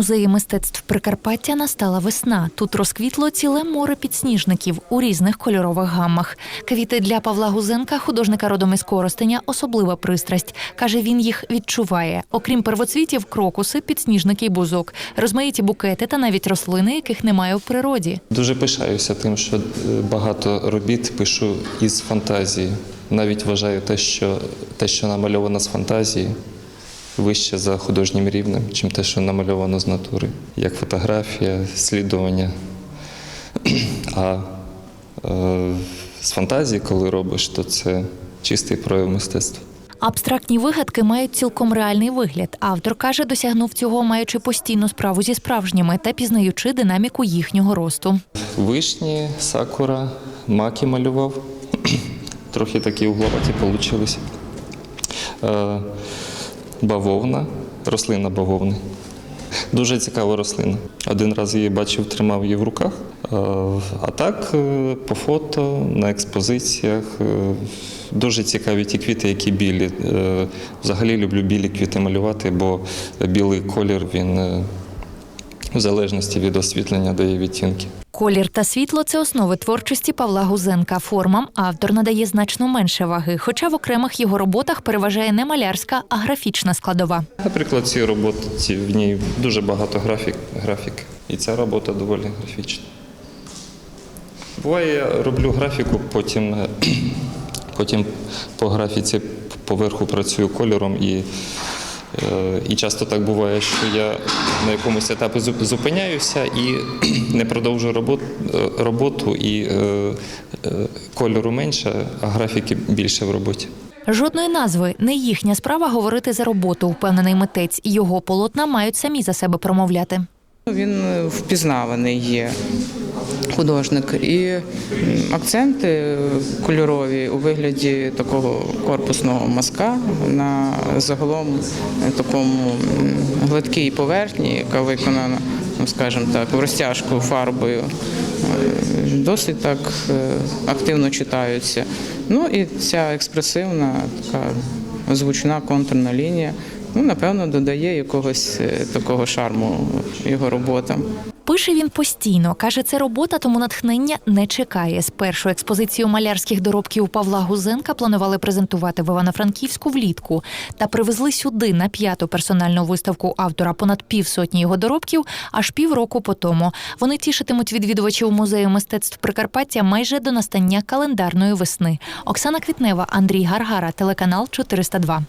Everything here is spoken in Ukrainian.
музеї мистецтв Прикарпаття настала весна. Тут розквітло ціле море підсніжників у різних кольорових гаммах. Квіти для Павла Гузенка, художника родом із Коростеня, особлива пристрасть. Каже, він їх відчуває. Окрім первоцвітів, крокуси, підсніжники й бузок, розмаїті букети та навіть рослини, яких немає в природі. Дуже пишаюся тим, що е, багато робіт пишу із фантазії. Навіть вважаю те, що те, що намальовано з фантазії, вище за художнім рівнем, чим те, що намальовано з натури, як фотографія, слідування. А е, з фантазії, коли робиш, то це чистий прояв мистецтва. Абстрактні вигадки мають цілком реальний вигляд. Автор каже, досягнув цього, маючи постійну справу зі справжніми та пізнаючи динаміку їхнього росту. Вишні, сакура, маки малював. Трохи такі угловаті вийшли. Бавовна, рослина бавовни. Дуже цікава рослина. Один раз її бачив, тримав її в руках. Е, А так, е, по фото, на експозиціях. е, Дуже цікаві ті квіти, які білі. Взагалі люблю білі квіти малювати, бо білий колір він в залежності від освітлення дає відтінки. Колір та світло це основи творчості Павла Гузенка. Формам автор надає значно менше ваги, хоча в окремих його роботах переважає не малярська, а графічна складова. Наприклад, ці роботи в ній дуже багато графік, графіки. І ця робота доволі графічна. Буває, я роблю графіку, потім, потім по графіці поверху працюю кольором і. Е, І часто так буває, що я на якомусь етапі зуп- зупиняюся і не продовжую робот- е, роботу, і е, кольору менше, а графіки більше в роботі. Жодної назви не їхня справа говорити за роботу, впевнений митець. Його полотна мають самі за себе промовляти. Він е, впізнаваний є художник, і акценти кольорові у вигляді такого корпусного мазка на загалом е, такому гладкій поверхні, яка виконана, ну, скажімо так, в розтяжку фарбою. Е, Досить так активно читаються. Ну і ця експресивна, така звучна контурна лінія. Ну, напевно, додає якогось е, такого шарму його роботам. Пише він постійно. каже, це робота, тому натхнення не чекає. Спершу експозицію малярських доробків Павла Гузенка планували презентувати в Івано-Франківську влітку та привезли сюди на п'яту персональну виставку автора понад півсотні його доробків аж півроку по тому. Вони тішитимуть відвідувачів музею мистецтв Прикарпаття майже до настання календарної весни. Оксана Квітнева, Андрій Гаргара, телеканал 402.